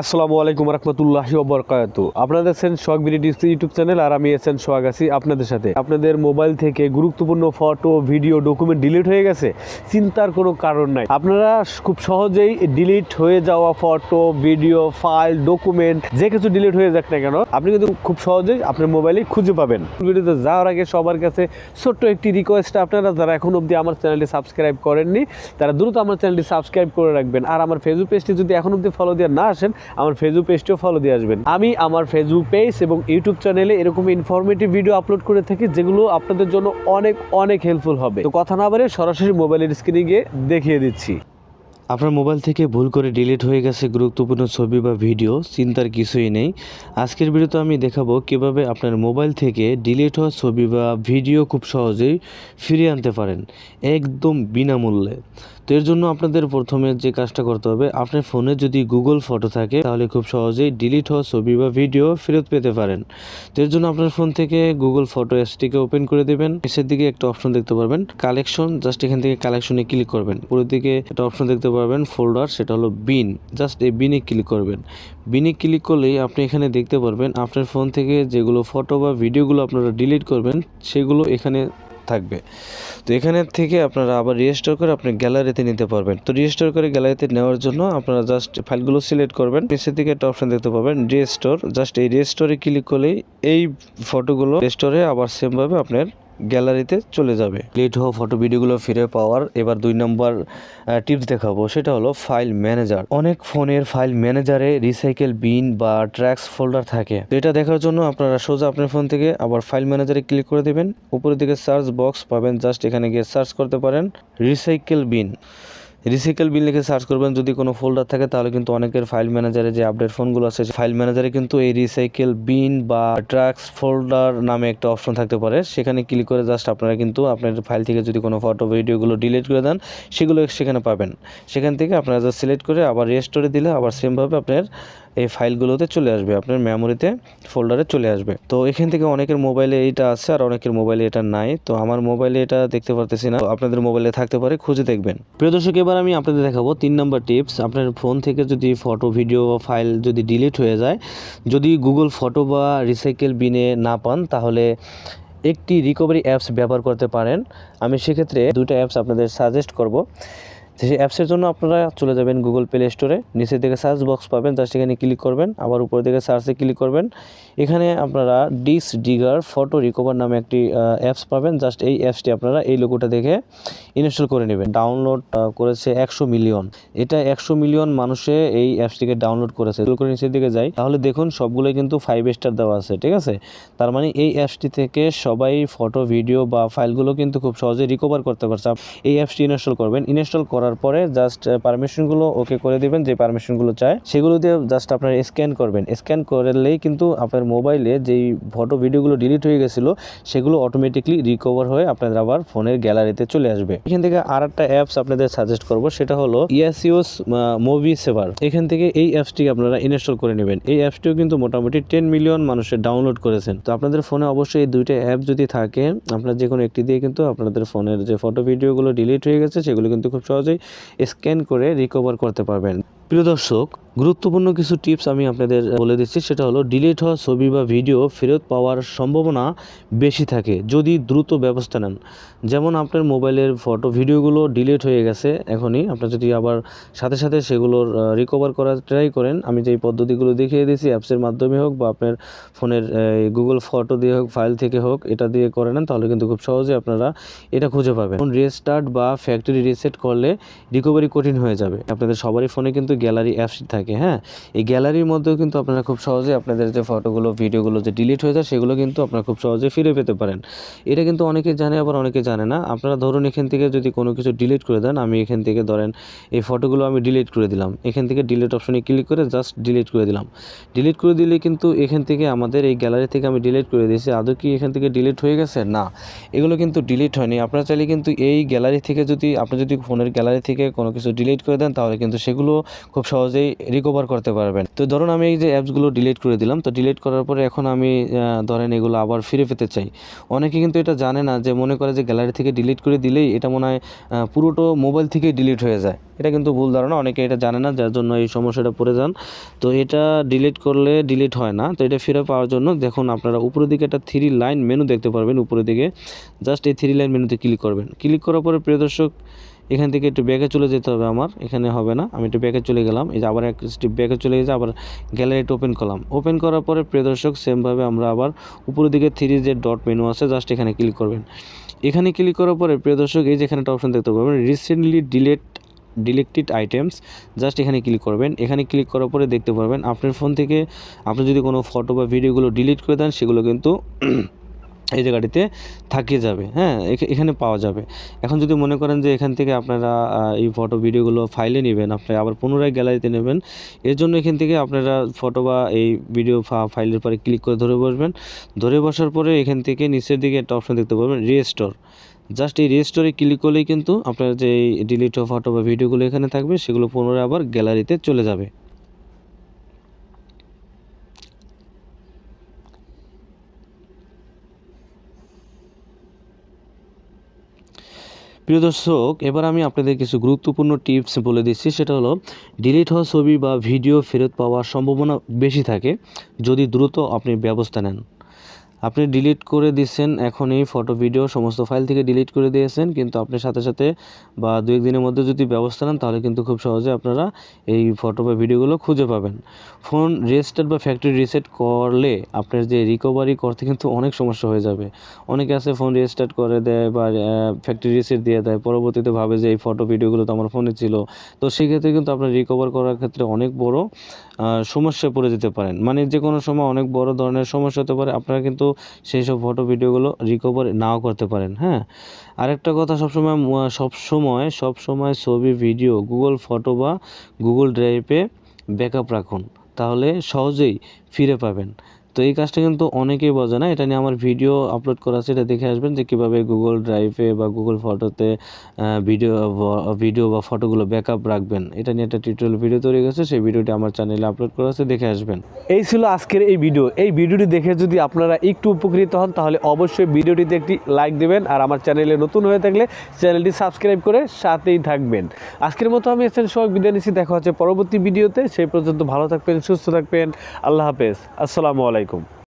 আসসালামু আলাইকুম রহমতুল্লাহ বরকাত। আপনাদের দেখছেন সোহাগ বিডি ইউটিউব চ্যানেল আর আমি এসেন সোহাগ আছি আপনাদের সাথে। আপনাদের মোবাইল থেকে গুরুত্বপূর্ণ ফটো, ভিডিও, ডকুমেন্ট ডিলিট হয়ে গেছে, চিন্তার কোনো কারণ নাই। আপনারা খুব সহজেই ডিলিট হয়ে যাওয়া ফটো, ভিডিও, ফাইল, ডকুমেন্ট, যে কিছু ডিলিট হয়ে যাক না কেন, আপনি কিন্তু খুব সহজেই আপনার মোবাইলে খুঁজে পাবেন। ভিডিওতে যাওয়ার আগে সবার কাছে ছোট্ট একটি রিকোয়েস্ট আপনারা যারা এখন অবধি আমার চ্যানেলটি সাবস্ক্রাইব করেননি, তারা দ্রুত আমার চ্যানেলটি সাবস্ক্রাইব করে রাখবেন। আর আমার ফেসবুক পেজটি যদি এখন অবধি ফলো দিয়ে না আসেন আমার ফেসবুক পেজটিও ফলো দিয়ে আসবেন। আমি আমার ফেসবুক পেজ এবং ইউটিউব চ্যানেলে এরকম ইনফরমেটিভ ভিডিও আপলোড করে থাকি, যেগুলো আপনাদের জন্য অনেক অনেক হেল্পফুল হবে। তো কথা না বলে সরাসরি মোবাইলের স্ক্রিনে গিয়ে দেখিয়ে দিচ্ছি। আপনার মোবাইল থেকে ভুল করে ডিলিট হয়ে গেছে গুরুত্বপূর্ণ ছবি বা ভিডিও চিন্তার কিছুই নেই। আজকের ভিডিওতে আমি দেখাবো কীভাবে আপনার মোবাইল থেকে ডিলিট হওয়া ছবি বা ভিডিও খুব সহজেই ফিরিয়ে আনতে পারেন, একদম বিনামূল্যে। তো এর জন্য আপনাদের প্রথমে যে কাজটা করতে হবে, আপনার ফোনে যদি গুগল ফটো থাকে, তাহলে খুব সহজেই ডিলিট হওয়া ছবি বা ভিডিও ফেরত পেতে পারেন। তো এর জন্য আপনার ফোন থেকে গুগল ফটো অ্যাপসটিকে ওপেন করে দেবেন। নিচের দিকে একটা অপশন দেখতে পারবেন কালেকশন জাস্ট এখান থেকে কালেকশনে ক্লিক করবেন। পুরো দিকে একটা অপশন দেখতে পারবেন ফোল্ডার সেটা হলো বিন জাস্ট এই বিনে ক্লিক করবেন। বিনে ক্লিক করলেই আপনি এখানে দেখতে পারবেন, আপনার ফোন থেকে যেগুলো ফটো বা ভিডিওগুলো আপনারা ডিলিট করবেন, সেগুলো এখানে থাকবে। তো এখানে থেকে আপনারা আবার রেজিস্টার করে আপনি গ্যালারিতে নিতে পারবেন। তো রেজিস্টার করে গ্যালারিতে নেওয়ার জন্য আপনারা জাস্ট ফাইলগুলো সিলেক্ট করবেন। নিচের দিকে একটা অপশান দেখতে পাবেন রেজিস্টোর জাস্ট এই রেজিস্টোরে ক্লিক করলেই এই ফটোগুলো রেজিস্টোরে আবার সেমভাবে আপনার গ্যালারিতে চলে যাবে। লেট হওয়া ফটো ভিডিওগুলো ফিরে পাওয়ার এবার দুই নম্বর টিপস দেখাবো। সেটা হলো ফাইল ম্যানেজার অনেক ফোনের ফাইল ম্যানেজারে রিসাইকেল বিন বা ট্র্যাক্স ফোল্ডার থাকে। এটা দেখার জন্য আপনারা সোজা আপনার ফোন থেকে আবার ফাইল ম্যানেজারে ক্লিক করে দেবেন। উপরের দিকে সার্চ বক্স পাবেন। জাস্ট এখানে গিয়ে সার্চ করতে পারেন রিসাইকেল বিন রিসাইকেল বিন লিখে সার্চ করবেন। যদি কোনো ফোল্ডার থাকে, তাহলে কিন্তু অনেকের ফাইল ম্যানেজারে যে আপডেট ফোনগুলো আছে ফাইল ম্যানেজারে কিন্তু এই রিসাইকেল বিন বা ট্রাক্স ফোল্ডার নামে একটা অপশন থাকতে পারে। সেখানে ক্লিক করে জাস্ট আপনারা কিন্তু আপনার ফাইল থেকে যদি কোনো ফটো ভিডিওগুলো ডিলিট করে দেন, সেগুলো সেখানে পাবেন। সেখান থেকে আপনারা জাস্ট সিলেক্ট করে আবার রেস্টোরে দিলে আবার সেমভাবে আপনার এই ফাইলগুলোতে চলে আসবে, আপনার মেমোরিতে ফোল্ডারে চলে আসবে। তো এখান থেকে অনেকের মোবাইলে এইটা আছে আর অনেকের মোবাইলে এটা নাই। তো আমার মোবাইলে এটা দেখতে পারতেছি না। আপনাদের মোবাইলে থাকতে পারে, খুঁজে দেখবেন। প্রিয় দর্শক, এবার আমি আপনাদের দেখাবো তিন নম্বর টিপস আপনার ফোন থেকে যদি ফটো ভিডিও বা ফাইল যদি ডিলিট হয়ে যায়, যদি গুগল ফটো বা রিসাইকেল বিনে না পান, তাহলে একটি রিকভারি অ্যাপস ব্যবহার করতে পারেন। আমি সেক্ষেত্রে দুটো অ্যাপস আপনাদের সাজেস্ট করব। সেই অ্যাপসের জন্য আপনারা চলে যাবেন গুগল প্লে স্টোরে নিচের দিকে সার্চ বক্স পাবেন জাস্ট এখানে ক্লিক করবেন, আবার উপর দিকে সার্চে ক্লিক করবেন। এখানে আপনারা ডিস ডিগার ফটো রিকভার নামে একটি অ্যাপস পাবেন জাস্ট এই অ্যাপসটি আপনারা এই লোগোটা দেখে ইনস্টল করে নেবেন। ডাউনলোড করেছে একশো মিলিয়ন এটা একশো মিলিয়ন মানুষে এই অ্যাপসটিকে ডাউনলোড করেছে। করে নিচের দিকে যাই, তাহলে দেখুন সবগুলোই কিন্তু ফাইভ স্টার দেওয়া আছে, ঠিক আছে? তার মানে এই অ্যাপসটি থেকে সবাই ফটো ভিডিও বা ফাইলগুলো কিন্তু খুব সহজে রিকভার করতে পারছে। এই অ্যাপসটি ইনস্টল করবেন। ইনস্টল করার পরে জাস্ট পারমিশনগুলো ওকে করে দিবেন, যে পারমিশনগুলো চায়, সেগুলো দিয়ে জাস্ট আপনার স্ক্যান করবেন। স্ক্যান করলেই কিন্তু আপনার মোবাইলে যেই ফটো ভিডিওগুলো ডিলিট হয়ে গেছিল, সেগুলো অটোমেটিকলি রিকভার হয়ে আপনাদের আবার ফোনের গ্যালারিতে চলে আসবে। এখান থেকে আর একটা অ্যাপস আপনাদের সাজেস্ট করব, সেটা হলো ইয়াসিওস মুভি সেভার এখান থেকে এই অ্যাপসটি আপনারা ইনস্টল করে নেবেন। এই অ্যাপসটিও কিন্তু মোটামুটি টেন মিলিয়ন মানুষের ডাউনলোড করেছেন। তো আপনাদের ফোনে অবশ্যই এই দুইটা অ্যাপ যদি থাকে, আপনার যে কোনো একটি দিয়ে কিন্তু আপনাদের ফোনের যে ফটো ভিডিওগুলো ডিলিট হয়ে গেছে, সেগুলো কিন্তু খুব সহজেই স্ক্যান করে রিকভার করতে পারবেন। প্রিয় দর্শক গুরুত্বপূর্ণ কিছু টিপস আমি আপনাদের বলে দিচ্ছি। সেটা হলো, ডিলিট হওয়া ছবি বা ভিডিও ফেরত পাওয়ার সম্ভাবনা বেশি থাকে যদি দ্রুত ব্যবস্থা নেন। যেমন আপনার মোবাইলের ফটো, ভিডিওগুলো ডিলিট হয়ে গেছে এখনই। আপনার যদি আবার সাথে সাথে সেগুলোর রিকভার করার ট্রাই করেন, আমি যেই পদ্ধতিগুলো দেখিয়ে দিয়েছি অ্যাপসের মাধ্যমে হোক বা আপনার ফোনের গুগল ফটো দিয়ে হোক ফাইল থেকে হোক, এটা দিয়ে করে নেন, তাহলে কিন্তু খুব সহজে আপনারা এটা খুঁজে পাবেন। রিস্টার্ট বা ফ্যাক্টরি রিসেট করলে রিকভারি কঠিন হয়ে যাবে। আপনাদের সবারই ফোনে কিন্তু গ্যালারি অ্যাপস থাকে। হ্যাঁ? এই গ্যালারির মধ্যেও কিন্তু আপনারা খুব সহজে আপনাদের যে ফটোগুলো, ভিডিওগুলো যে ডিলিট হয়ে যায়, সেগুলো কিন্তু আপনারা খুব সহজে ফিরে পেতে পারেন। এটা কিন্তু অনেকে জানে, আবার অনেকে জানে না। আপনারা ধরুন এখান থেকে যদি কোনো কিছু ডিলিট করে দেন, আমি এখান থেকে ধরেন এই ফটোগুলো আমি ডিলিট করে দিলাম। এখান থেকে ডিলিট অপশনে ক্লিক করে জাস্ট ডিলিট করে দিলাম। ডিলিট করে দিলে কিন্তু এখান থেকে আমাদের এই গ্যালারি থেকে আমি ডিলিট করে দিয়েছি। আদৌ কি এখান থেকে ডিলিট হয়ে গেছে? না। এগুলো কিন্তু ডিলিট হয়নি। আপনারা চাইলে কিন্তু এই গ্যালারি থেকে যদি, আপনি যদি ফোনের গ্যালারি থেকে কোনো কিছু ডিলিট করে দেন, তাহলে কিন্তু সেগুলো খুব সহজেই রিকভার করতে পারবেন। তো ধরুন আমি এই যে অ্যাপসগুলো ডিলিট করে দিলাম, তো ডিলিট করার পরে এখন আমি ধরেন এগুলো আবার ফিরে পেতে চাই। অনেকে কিন্তু এটা জানে না যে মনে করে যে গ্যালারি থেকে ডিলিট করে দিলেই এটা মনে হয় পুরোটো মোবাইল থেকেই ডিলিট হয়ে যায়। এটা কিন্তু ভুল ধারণা, অনেকে এটা জানে না, যার জন্য এই সমস্যাটা পড়ে যান। তো এটা ডিলিট করলে ডিলিট হয় না, তো এটা ফিরে পাওয়ার জন্য দেখুন আপনারা উপরের দিকে একটা থ্রি লাইন মেনু দেখতে পারবেন, উপরের দিকে। জাস্ট এই থ্রি লাইন মেনুতে ক্লিক করবেন। ক্লিক করার পরে প্রিয় দর্শক এখান থেকে একটু ব্যাকে চলে যেতে হবে আমার, এখানে হবে না। আমি একটু ব্যাকে চলে গেলাম, এই যে আবার এক স্টেপ ব্যাকে চলে গেছে, আবার গ্যালারিটা ওপেন করলাম। ওপেন করার পরে প্রিয় দর্শক সেমভাবে আমরা আবার উপরের দিকে থ্রি যে ডট মেনু আছে জাস্ট এখানে ক্লিক করবেন। এখানে ক্লিক করার পরে প্রিয় দর্শক এই যে এখানে একটা অপশন দেখতে পাবেন recently delete deleted items just এখানে ক্লিক করবেন। এখানে ক্লিক করার পরে দেখতে পারবেন, আপনার ফোন থেকে আপনি যদি কোনো ফটো বা ভিডিওগুলো ডিলিট করে দেন, সেগুলো কিন্তু এই জায়গাটিতে থাকিয়ে যাবে হ্যাঁ এখা- এখানে পাওয়া যাবে। এখন যদি মনে করেন যে এখান থেকে আপনারা এই ফটো ভিডিওগুলো ফাইলে নেবেন, আপনি আবার পুনরায় গ্যালারিতে নেবেন, এর জন্য এখান থেকে আপনারা ফটো বা এই ভিডিও ফাইলের পরে ক্লিক করে ধরে বসবেন। ধরে বসার পরে এখান থেকে নিচের দিকে একটা অপশন দেখতে পাবেন রিস্টোর জাস্ট এই রেজিস্টোরে ক্লিক করলেই কিন্তু আপনার যে ডিলিট ফটো বা ভিডিওগুলো এখানে থাকবে, সেগুলো পুনরায় আবার গ্যালারিতে চলে যাবে। প্রিয় দর্শক, এবার আমি আপনাদের কিছু গুরুত্বপূর্ণ টিপস বলে দিচ্ছি। সেটা হলো, ডিলিট হওয়া ছবি বা ভিডিও ফেরত পাওয়ার সম্ভাবনা বেশি থাকে। যদি দ্রুত আপনি ব্যবস্থা নেন। আপনি ডিলিট করে দিচ্ছেন এখন এই ফটো ভিডিও সমস্ত ফাইল থেকে ডিলিট করে দিয়েছেন, কিন্তু আপনি সাথে সাথে বা দু একদিনের মধ্যে যদি ব্যবস্থা নেন, তাহলে কিন্তু খুব সহজে আপনারা এই ফটো বা ভিডিওগুলো খুঁজে পাবেন। ফোন রেজিস্টার বা ফ্যাক্টরি রিসেট করলে আপনার যে রিকভারি করতে কিন্তু অনেক সমস্যা হয়ে যাবে। অনেকে আছে ফোন রেজিস্টার্ট করে দেয় বা ফ্যাক্টরি রিসেট দিয়ে দেয়, পরবর্তীতে ভাবে যে এই ফটো ভিডিওগুলো তো আমার ফোনে ছিল। তো সেক্ষেত্রে কিন্তু আপনার রিকভার করার ক্ষেত্রে অনেক বড় সমস্যায় পড়ে যেতে পারেন। মানে যে কোনো সময় অনেক বড় ধরনের সমস্যা হতে পারে, আপনারা কিন্তু সেই সব ফটো ভিডিওগুলো রিকভার নাও করতে পারেন হ্যাঁ? আরেকটা কথা সবসময় সবসময় সবসময় ছবি ভিডিও গুগল ফটো বা গুগল ড্রাইভে ব্যাকআপ রাখুন, তাহলে সহজেই ফিরে পাবেন। তো এই কাজটা কিন্তু অনেকেই বোঝে না। এটা নিয়ে আমার ভিডিও আপলোড করা আছে, এটা দেখে আসবেন যে কীভাবে গুগল ড্রাইভে বা গুগল ফটোতে ভিডিও ভিডিও বা ফটোগুলো ব্যাকআপ রাখবেন। এটা নিয়ে একটা টিউটোরিয়াল ভিডিও তৈরি করেছে সেই ভিডিওটি আমার চ্যানেলে আপলোড করা আছে, দেখে আসবেন। এই ছিল আজকের এই ভিডিও এই ভিডিওটি দেখে যদি আপনারা একটু উপকৃত হন, তাহলে অবশ্যই ভিডিওটিতে একটি লাইক দেবেন আর আমার চ্যানেলে নতুন হয়ে থাকলে চ্যানেলটি সাবস্ক্রাইব করে সাথেই থাকবেন। আজকের মতো আমি এসেন সবাই বিদায় নিচ্ছি। দেখা হচ্ছে পরবর্তী ভিডিওতে সেই পর্যন্ত ভালো থাকবেন, সুস্থ থাকবেন। আল্লাহ হাফেজ। আসসালামু আলাইকুম